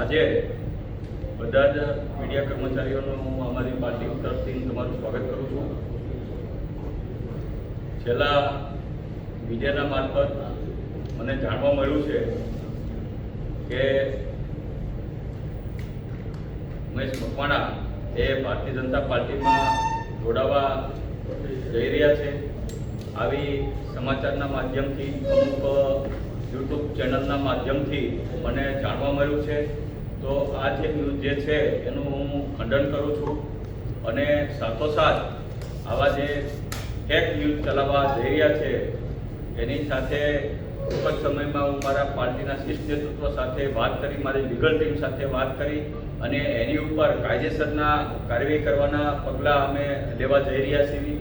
આજે બધા જ મીડિયા કર્મચારીઓનું હું અમારી પાર્ટી તરફથી તમારું સ્વાગત કરું છું. છેલ્લા મીડિયાના મારફત મને જાણવા મળ્યું છે કે ઉમેશ મકવાણા એ ભારતીય જનતા પાર્ટીમાં જોડાવા જઈ રહ્યા છે. આવી સમાચારના માધ્યમથી અમુક ચેનલના માધ્યમથી મને જાણવા મળ્યું છે. તો આ જે ન્યૂઝ જે છે, એનું હું ખંડન કરું છું. અને સાથોસાથ આવા જે ફેક ન્યૂઝ ચલાવવા જઈ રહ્યા છે, એની સાથે ટૂંક જ સમયમાં હું મારા પાર્ટીના શિષ્ટ નેતૃત્વ સાથે વાત કરી, મારી લીગલ ટીમ સાથે વાત કરી અને એની ઉપર કાયદેસરના કાર્યવાહી કરવાના પગલાં અમે લેવા જઈ રહ્યા છીએ.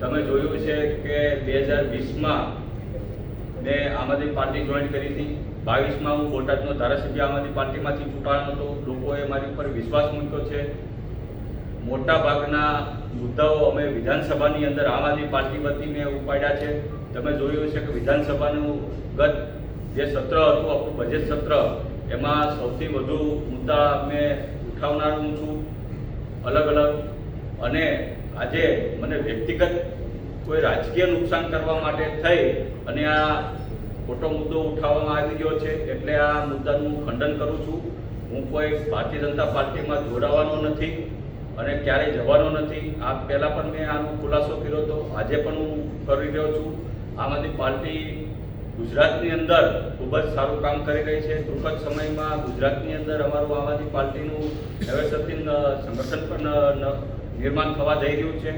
તમે જોયું છે કે બે હજાર વીસમાં મેં આમ આદમી પાર્ટી જોઈન કરી હતી. બાવીસમાં હું બોટાદનો ધારાસભ્ય આમ આદમી પાર્ટીમાંથી ચૂંટાયો હતો. લોકોએ મારી ઉપર વિશ્વાસ મૂક્યો છે. મોટા ભાગના મુદ્દાઓ અમે વિધાનસભાની અંદર આમ આદમી પાર્ટી વતી મેં ઉપાડ્યા છે. તમે જોયું છે કે વિધાનસભાનું ગત જે સત્ર હતું આપણું બજેટ સત્ર, એમાં સૌથી વધુ મુદ્દા મેં ઉઠાવનાર છું. અલગ અલગ. અને આજે મને વ્યક્તિગત કોઈ રાજકીય નુકસાન કરવા માટે થઈ અને આ ખોટો મુદ્દો ઉઠાવવામાં આવી રહ્યો છે એટલે આ મુદ્દાનું ખંડન કરું છું. હું કોઈ ભારતીય જનતા પાર્ટીમાં જોડાવાનો નથી અને ક્યારેય જવાનો નથી. આ પહેલાં પણ મેં આનો ખુલાસો કર્યો હતો આજે પણ હું કરી રહ્યો છું. આમ આદમી પાર્ટી ગુજરાતની અંદર ખૂબ જ સારું કામ કરી રહી છે. ટૂંક જ સમયમાં ગુજરાતની અંદર અમારું આમ આદમી પાર્ટીનું નવેસરથી સંગઠન પણ નિર્માણ થવા જઈ રહ્યું છે.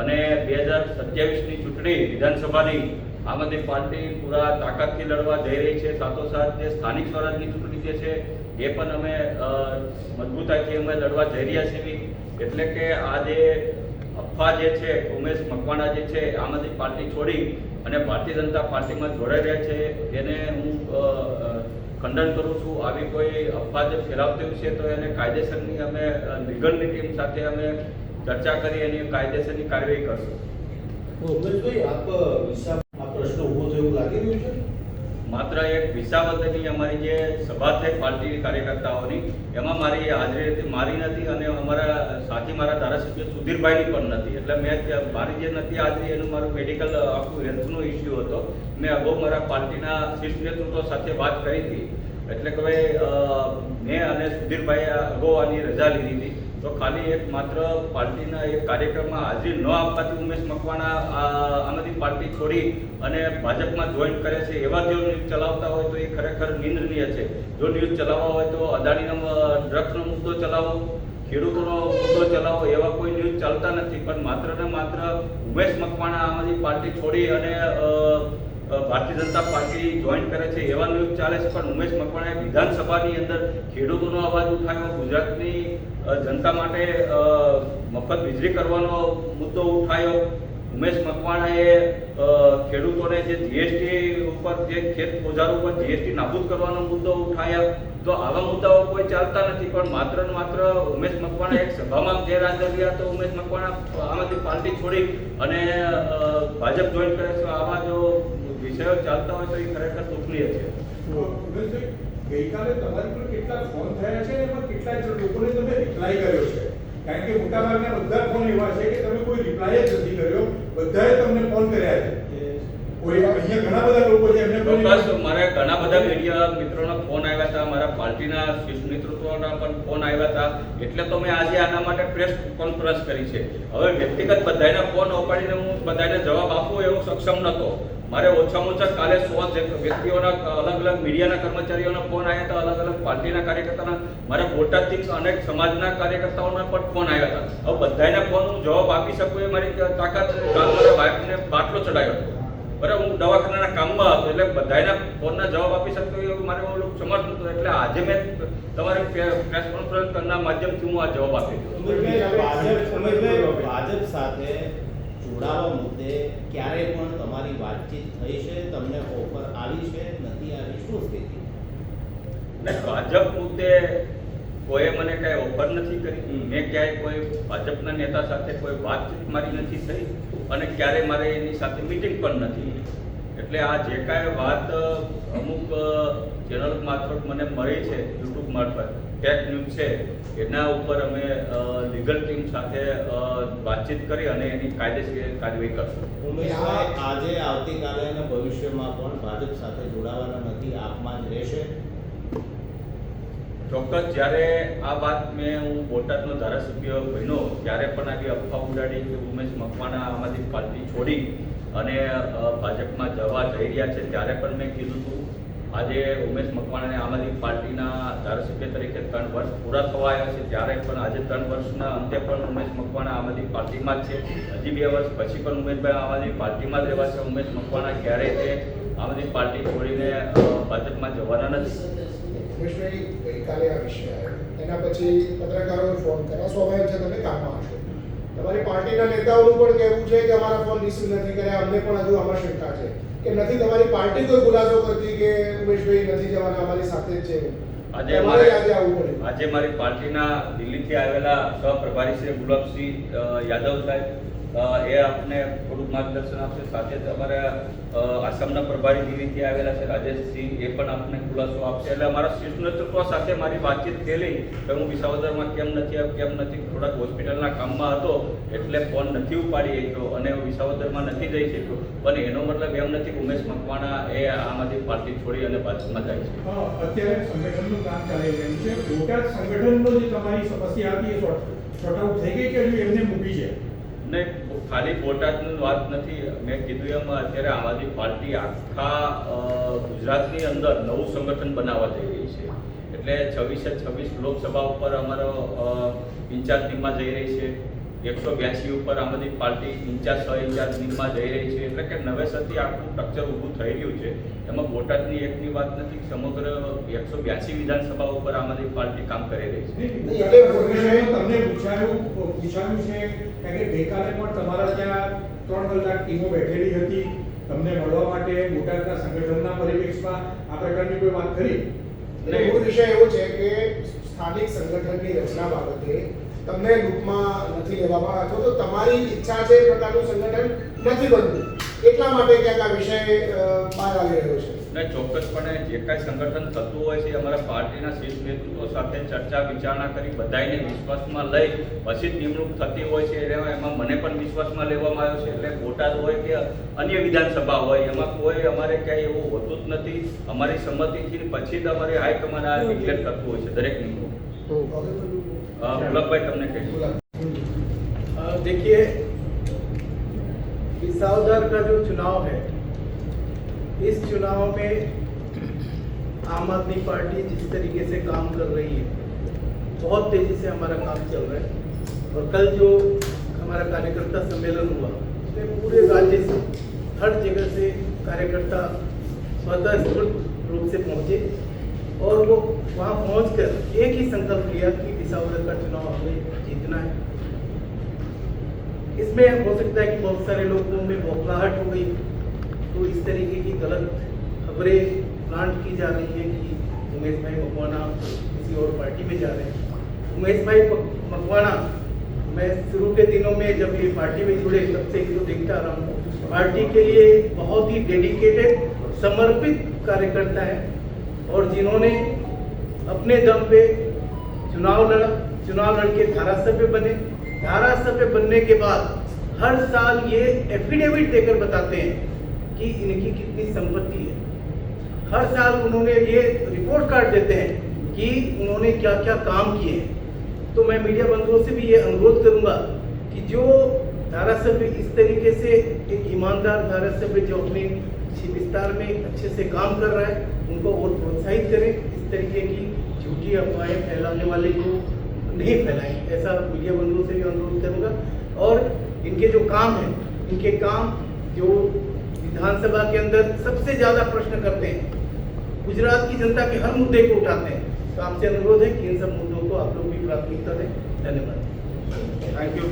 અને બે હજાર સત્યાવીસની ચૂંટણી વિધાનસભાની આમ આદમી પાર્ટી પૂરા તાકાતથી લડવા જઈ રહી છે. સાથોસાથ જે સ્થાનિક સ્વરાજની ચૂંટણી જે છે, એ પણ અમે મજબૂતાથી અમે લડવા જઈ રહ્યા છીએ એટલે કે આ જે અફવા જે છે, ઉમેશ મકવાણા જે છે, આમ આદમી પાર્ટી છોડી અને ભારતીય જનતા પાર્ટીમાં જોડાઈ રહ્યા છે, એને હું ખંડન કરું છું. આવી કોઈ અફવા જે ફેલાવતી છે, તો એને કાયદેસરની અમે લીગલની ટીમ સાથે અમે ચર્ચા કરી એની કાયદેસરની કાર્યવાહી કરશું. ઉમેશભાઈ આપ વિસા આ પ્રશ્ન ઊભો થયો લાગી રહ્યું છે? માત્ર એક વિસાવદરની અમારી જે સભા થઈ પાર્ટી કાર્યકર્તાઓની એમાં મારી હાજરી મારી નથી અને અમારા સાથી મારા ધારાસભ્ય સુધીરભાઈની પણ નથી. એટલે મેં મારી જે નથી હાજરી એનું મારું મેડિકલ આખું હેલ્થનો ઇસ્યુ હતો. મેં અગાઉ મારા પાર્ટીના શીર્ષ નેતૃત્વ સાથે વાત કરી હતી. એટલે કે ભાઈ મેં અને સુધીરભાઈએ અગાઉ આની રજા લીધી હતી. તો ખાલી એક માત્ર પાર્ટીના એક કાર્યક્રમમાં હાજરી ન આપવાથી ઉમેશ મકવાણા આમાંથી પાર્ટી છોડી અને ભાજપમાં જોઈન કરે છે એવા જો ન્યૂઝ ચલાવતા હોય તો એ ખરેખર નિંદનીય છે. જો ન્યૂઝ ચલાવવા હોય તો અદાણીનો ડ્રગ્સનો મુદ્દો ચલાવો, ખેડૂતોનો મુદ્દો ચલાવો, એવા કોઈ ન્યૂઝ ચાલતા નથી. પણ માત્ર ને માત્ર ઉમેશ મકવાણા આમ આદમી પાર્ટી છોડી અને ભારતીય જનતા પાર્ટી જોઈન કરે છે એવા ન્યૂઝ ચાલે છે. પણ ઉમેશ મકવાણાએ વિધાનસભાની અંદર ખેડૂતોનો અવાજ ઉઠાવ્યો. ગુજરાતની જનતા માટે મફત વીજળી કરવાનો મુદ્દો ઉઠાવ્યો. ઉમેશ મકવાણાએ ખેડૂતોને જે જીએસટી ઉપર, જે ખેત ઓજારો ઉપર જીએસટી નાબૂદ કરવાનો મુદ્દો ઉઠાવ્યા. તો આવા મુદ્દાઓ કોઈ ચાલતા નથી. પણ માત્ર ને માત્ર ઉમેશ મકવાણા એક સભામાં ગેરહાજર રહ્યા તો ઉમેશ મકવાણા આમાંથી પાર્ટી છોડી અને ભાજપ જોઈન કરે છે. આવા જો વિષયો ચાલતા હોય તો એ ખરેખર દુઃખનીય છે. ગઈકાલે તમારી પર કેટલા ફોન થયા છે એમાં કેટલા લોકોને તમે રિપ્લાય કર્યો છે? કારણ કે મોટાભાગના બધા ફોન એવા છે કે તમે કોઈ રિપ્લાય જ નથી કર્યો. બધાએ તમને ફોન કર્યા છે. કોઈ અહીંયા ઘણા બધા લોકો છે એમને કોઈ મારા ઘણા બધા મીડિયા મિત્રોના ફોન આવ્યા હતા મારા પાર્ટીના શીર્ષ નેતૃત્વના પણ ફોન આવ્યા હતા. એટલે તો મેં આજે આના માટે પ્રેસ કોન્ફરન્સ કરી છે. હવે વ્યક્તિગત બધાના ફોન ઉપાડીને હું બધાને જવાબ આપું એવો સક્ષમ નહોતો. મારે ઓછામાં ઓછા કાલે સો વ્યક્તિઓના, અલગ અલગ મીડિયાના કર્મચારીઓના ફોન આવ્યા હતા, અલગ અલગ પાર્ટીના કાર્યકર્તાના, મારા બોટાદથી અનેક સમાજના કાર્યકર્તાઓના પણ ફોન આવ્યા હતા. હવે બધાના ફોન હું જવાબ આપી શકું એ મારી તાકાત મારા વાઈફને બાટલો ચડાવ્યો હતો. બરાબર હું દવાખાનાના કામમાં હતો, એટલે બધાના ફોનના જવાબ આપી શકતો એવું મારે હું સમર્થ નહોતું. એટલે આજે મેં તમારી પ્રેસ કોન્ફરન્સના માધ્યમથી હું આ જવાબ આપી દીધો. ભાજપ સાથે જોડાવા મુદ્દે ક્યારે પણ તમારી વાતચીત થઈ છે તમને ઓફર આવી છે નથી આવી શું સ્થિતિ? ભાજપ મુદ્દે કોઈએ મને કાંઈ ઓફર નથી કરી. મેં ક્યાંય કોઈ ભાજપના નેતા સાથે કોઈ વાતચીત મારી નથી થઈ અને ક્યારેય મારે એની સાથે મીટિંગ પણ નથી. એટલે આ જે કાંઈ વાત અમુક ચેનલ મારફત મને મળી છે યુટ્યુબ મારફત ફેક ન્યૂઝ છે એના ઉપર અમે લીગલ ટીમ સાથે વાતચીત કરી અને એની કાયદેસર કાર્યવાહી કરશું. આજે આવતીકાલે અને ભવિષ્યમાં પણ ભાજપ સાથે જોડાવાના નથી આપમાં જ રહેશે? ચોક્કસ જ્યારે આ વાત મેં હું બોટાદનો ધારાસભ્ય બન્યો ત્યારે પણ આવી અફવા ઉડાડી કે ઉમેશ મકવાના આમાંથી પાર્ટી છોડી અને ભાજપમાં જવા જઈ રહ્યા છે. ત્યારે પણ મેં કીધું હતું આજે ઉમેશ મકવાણાને આમ આદમી પાર્ટીના ધારાસભ્ય તરીકે ત્રણ વર્ષ પૂરા થવા આવ્યા છે. ત્યારે પણ આજે ત્રણ વર્ષના અંતે પણ ઉમેશ મકવાણા આમ આદમી પાર્ટીમાં જ છે. હજી બે વર્ષ પછી પણ ઉમેશભાઈ આમ આદમી પાર્ટીમાં જ રહેવા છે. ઉમેશ મકવાણા ક્યારેય તે આમ આદમી પાર્ટી છોડીને ભાજપમાં જવાના નથી? ઉમેશભાઈ ગઈકાલે આ વિષય એના પછી પત્રકારોએ ફોન કર્યા. સ્વાભાવિક છે તમે કામમાં હશો. તમારી પાર્ટીના નેતાઓનું પણ કહેવું છે કે અમારા ફોન રિસીવ નથી કર્યા અમને પણ હજુ આમાં શંકા છે. કે નથી તમારી પાર્ટી કોઈ ખુલાસો કરતી કે ઉમેશભાઈ નથી જવાના અમારી સાથે જ છે? આજે મારે આજે આવવું પડે. આજે મારી પાર્ટીના દિલ્હીથી આવેલા સહપ્રભારી શ્રી ગુલાબસિંહ યાદવ સાહેબ એ આપને થોડુંક માર્ગદર્શન આપશે. સાથે જ અમારા આસામના પ્રભારી દિલ્હીથી આવેલા છે રાજેશસિંહ એ પણ આપને ખુલાસો આપશે. એટલે અમારા શીર્ષ નેતૃત્વ સાથે મારી વાતચીત થયેલી. કે હું વિસાવદરમાં કેમ નથી આવ્યો કેમ નથી થોડાક હોસ્પિટલના કામમાં હતો એટલે ફોન નથી ઉપાડી શક્યો અને વિસાવદરમાં નથી જઈ શક્યો. પણ એનો મતલબ એમ નથી ઉમેશ મકવાણા એ આમાંથી પાર્ટી છોડી અને ભાજપમાં જાય છે. અત્યારે સંગઠનનું કામ ચાલી રહ્યું છે બોટાદ સંગઠનનો જે તમારી સમસ્યા હતી એ શોર્ટ આઉટ થઈ ગઈ કે એમને મૂકી છે? નહીં ખાલી બોટાદની વાત નથી. મેં કીધું એમ, અત્યારે આમ આદમી પાર્ટી આખા ગુજરાતની અંદર નવું સંગઠન બનાવવા જઈ રહી છે. એટલે છવ્વીસે છવ્વીસ લોકસભા ઉપર અમારો ઇન્ચાર્જ ટીમમાં જઈ રહી છે. એકસો બ્યાસી ઉપર આમ આદમી પાર્ટી ઇન્ચાર્જ, સહ ઇન્ચાર્જ ટીમમાં જઈ રહી છે. એટલે કે નવેસરથી આખું સ્ટ્રક્ચર ઊભું થઈ રહ્યું છે. એમાં બોટાદની એકની વાત નથી, સમગ્ર એકસો બ્યાસી વિધાનસભા ઉપર આમ આદમી પાર્ટી કામ કરી રહી છે. તમને પૂછાયું પૂછાયું છે કારણ કે ગઈકાલે પણ તમારા ત્યાં ત્રણ કલાક ટીમો બેઠેલી હતી. તમને મળવા માટે બોટાદના સંગઠનના પરિપ્રેક્ષમાં આ પ્રકારની કોઈ વાત કરી એટલે મૂળ વિષય એવો છે કે સ્થાનિક સંગઠનની રચના બાબતે તમને લૂપમાં નથી લેવામાં અથવા તો તમારી ઈચ્છા છે એ પ્રકારનું સંગઠન નથી બનતું. એટલા માટે ક્યાંક આ વિષય બહાર આવી રહ્યો છે. ને ચોક્કસપણે જે કાંઈ સંગઠન થતું હોય છે અમારા પાર્ટીના શીર્ષ નેતૃત્વ સાથે ચર્ચા વિચારણા કરી બધાને વિશ્વાસમાં લઈ પછી જ નિમણૂક થતી હોય છે એટલે એમાં મને પણ વિશ્વાસમાં લેવામાં આવ્યો છે એટલે બોટાદ હોય કે અન્ય વિધાનસભા હોય એમાં કોઈ અમારે ક્યાંય એવું હોતું જ નથી અમારી સંમતિથી પછી જ અમારે હાઈકમાન્ડ આ ડિક્લેર કરતું હોય છે દરેક નિમણૂક અ, ગુલાબભાઈ તમને કહી દઉં. अ, देखिए विसावदर का जो चुनाव है इस चुनाव में आम आदमी पार्टी जिस तरीके से काम कर रही है, बहुत तेज़ी से हमारा काम चल रहा है। और कल जो हमारा कार्यकर्ता सम्मेलन हुआ, उसमें पूरे राज्य से, हर जगह से कार्यकर्ता स्वतः स्फूर्त रूप से पहुँचे और वो वहाँ पहुंचकर एक ही संकल्प लिया कि विसावदर का चुनाव हमें जीतना है। इसमें हो सकता है कि बहुत सारे लोगों में बौखलाहट हो गई तो इस तरीके की गलत खबरें प्लांट की जा रही है कि उमेश भाई मकवाना किसी और पार्टी में जा रहे हैं। उमेश भाई मकवाना, मैं शुरू के दिनों में जब ये पार्टी में जुड़े, तब से इनको देखता रहा हूँ। पार्टी के लिए बहुत ही डेडिकेटेड समर्पित कार्यकर्ता है और जिन्होंने अपने दम पे चुनाव लड़ा, चुनाव लड़के धारासभ्य बने। धारासभ्य बनने के बाद हर साल ये एफिडेविट देकर बताते हैं कि इनकी कितनी संपत्ति है। हर साल उन्होंने ये रिपोर्ट कार्ड देते हैं कि उन्होंने क्या क्या काम किए हैं। तो मैं मीडिया बंधुओं से भी ये अनुरोध करूँगा कि जो धारासभ्य इस तरीके से एक ईमानदार धारासभ्य जो अपने विस्तार में अच्छे से काम कर रहा है, उनको और प्रोत्साहित करें इस तरीके की झूठी अफवाहें फैलाने वाले को नहीं फैलाएँ, ऐसा मीडिया बंधुओं से भी अनुरोध करूँगा। और इनके जो काम है, इनके काम जो विधानसभा के अंदर सबसे ज़्यादा प्रश्न करते हैं। गुजरात की जनता के हर मुद्दे को उठाते हैं। तो आपसे अनुरोध है कि इन सब मुद्दों को आप लोग भी प्राथमिकता दें। धन्यवाद। थैंक यू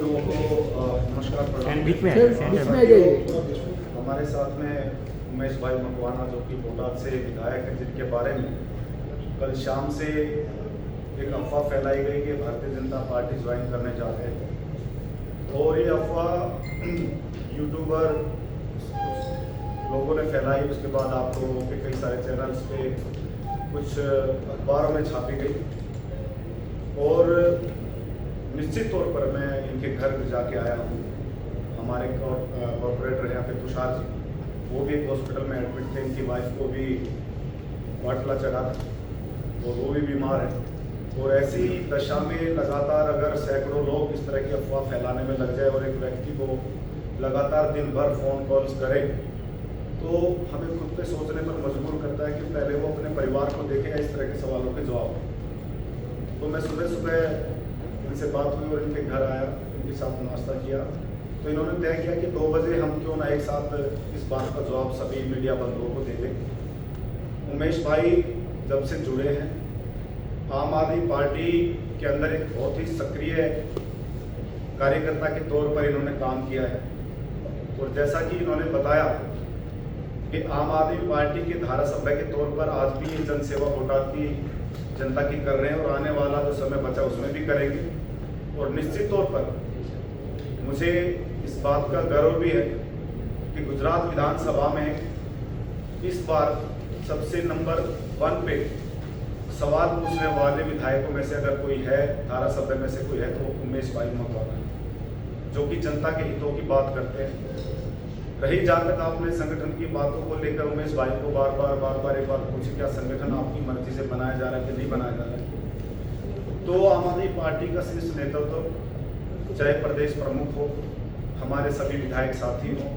लोगों को नमस्कार प्रणाम। बीच में आ जाइए, बीच में आ जाइए हमारे साथ में उमेश भाई मकवाना जो कि बोटाद से विधायक हैं जिनके बारे में कल शाम से एक अफवाह फैलाई गई कि भारतीय जनता पार्टी ज्वाइन करने जा रहे हैं। और ये अफवाह यूट्यूबर लोगों ने फैलाई, उसके बाद आप लोगों के कई सारे चैनल्स पे कुछ अखबारों में छापी गई। और निश्चित तौर पर मैं इनके घर पे जाके आया हूँ। हमारे कॉरपोरेटर यहाँ पे तुषार जी। वो भी एक हॉस्पिटल में एडमिट थे, इनकी वाइफ को भी वाटला चढ़ा था। और वो भी बीमार है। और ऐसी दशा में लगातार अगर सैकड़ों लोग इस तरह की अफवाह फैलाने में लग जाए और एक व्यक्ति को लगातार दिन भर फ़ोन कॉल्स करे तो हमें खुद पे सोचने पर मजबूर करता है कि पहले वो अपने परिवार को देखे या इस तरह के सवालों के जवाब तो मैं सुबह सुबह इनसे बात हुई और इनके घर आया, इनके साथ नाश्ता किया। तो इन्होंने तय किया कि दो बजे हम क्यों ना एक साथ इस बात का जवाब सभी मीडिया बंधुओं को दे दें। उमेश भाई जब से जुड़े हैं, आम आदमी पार्टी के अंदर एक बहुत ही सक्रिय कार्यकर्ता के तौर पर इन्होंने काम किया है। और जैसा कि इन्होंने बताया कि आम आदमी पार्टी के धारा सभ्य के तौर पर आज भी ये जनसेवा बोटाद की जनता की कर रहे हैं और आने वाला जो समय बचा उसमें भी करेंगे। और निश्चित तौर पर मुझे इस बात का गर्व भी है कि गुजरात विधानसभा में इस बार सबसे नंबर वन पे सवाल पूछने वाले विधायकों में से अगर कोई है धारा सभ्य में से कोई है तो उमेश भाई मकवाना जो कि जनता के हितों की बात करते हैं। रही तक आपने संगठन की बातों को लेकर उमेश भाई को बार बार बार बार एक बार पूछे क्या संगठन आपकी मर्ज़ी से बनाया जा रहा है कि नहीं बनाया जा रहा है? तो आम आदमी पार्टी का शीर्ष नेतृत्व तो चाहे प्रदेश प्रमुख हो, हमारे सभी विधायक साथी हों,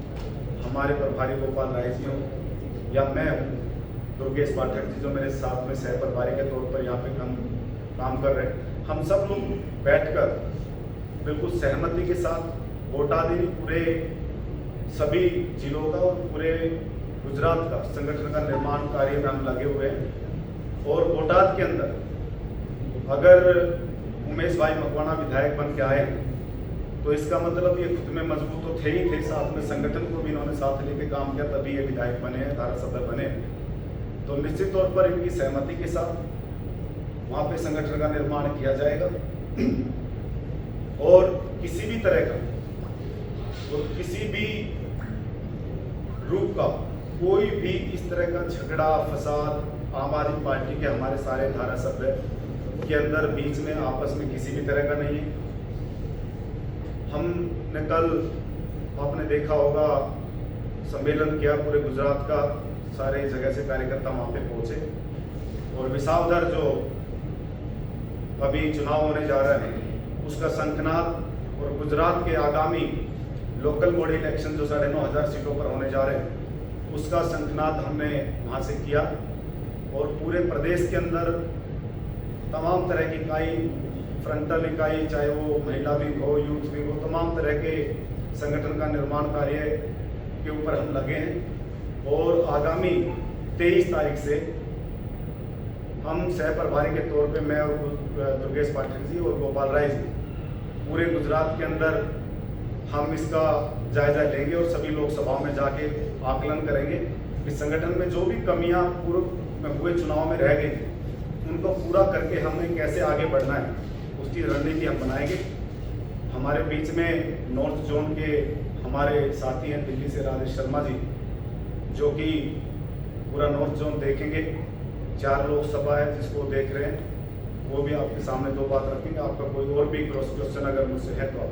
हमारे प्रभारी गोपाल राय जी हों, या मैं हूँ, दुर्गेश पाठक जी जो मेरे साथ में सह प्रभारी के तौर पर यहाँ पे हम काम कर रहे हैं, हम सब लोग बैठकर बिल्कुल सहमति के साथ बोटादी पूरे सभी जिलों का और पूरे गुजरात का संगठन का निर्माण कार्य में हम लगे हुए हैं। और बोटाद के अंदर, अगर उमेश भाई मकवाना विधायक बन के आए तो इसका मतलब ये खुद में मज़बूत तो थे ही थे, साथ में संगठन को भी इन्होंने साथ लेके काम किया, तभी ये विधायक बने हैं धारा सभ्य बने। तो निश्चित तौर पर इनकी सहमति के साथ वहाँ पे संगठन का निर्माण किया जाएगा। और किसी भी तरह का और किसी भी रूप का कोई भी इस तरह का झगड़ा, फसाद आम आदमी पार्टी के हमारे सारे धारा सभ्य के अंदर बीच में, आपस में किसी भी तरह का नहीं है। हमने कल आपने देखा होगा, सम्मेलन किया पूरे गुजरात का, सारे जगह से कार्यकर्ता वहाँ पे पहुँचे। और विसावदर जो अभी चुनाव होने जा रहे हैं, उसका संखनाद और गुजरात के आगामी लोकल बॉडी इलेक्शन जो साढ़े नौ हज़ार सीटों पर होने जा रहे हैं, उसका संखनाद हमने वहाँ से किया और पूरे प्रदेश के अंदर तमाम तरह की इकाई फ्रंटल इकाई, चाहे वो महिला विंग हो यूथ विंग हो, तमाम तरह के संगठन का निर्माण कार्य के ऊपर हम लगे हैं। और आगामी तेईस तारीख से हम सह प्रभारी के तौर पे मैं और दुर्गेश पाठक जी और गोपाल राय जी, पूरे गुजरात के अंदर हम इसका जायजा लेंगे और सभी लोकसभाओं में जाके आकलन करेंगे कि संगठन में जो भी कमियाँ पूर्व में हुए चुनाव में रह गई थी, उनको पूरा करके हमें कैसे आगे बढ़ना है, उसकी रणनीति हम बनाएँगे। हमारे बीच में नॉर्थ जोन के हमारे साथी हैं दिल्ली से राजेश शर्मा जी, जो कि पूरा नॉर्थ जोन देखेंगे। चार लोकसभा है जिसको देख रहे हैं, वो भी आपके सामने दो बात रखेंगे। आपका कोई और भी क्रॉस क्वेश्चन अगर मुझसे है तो आप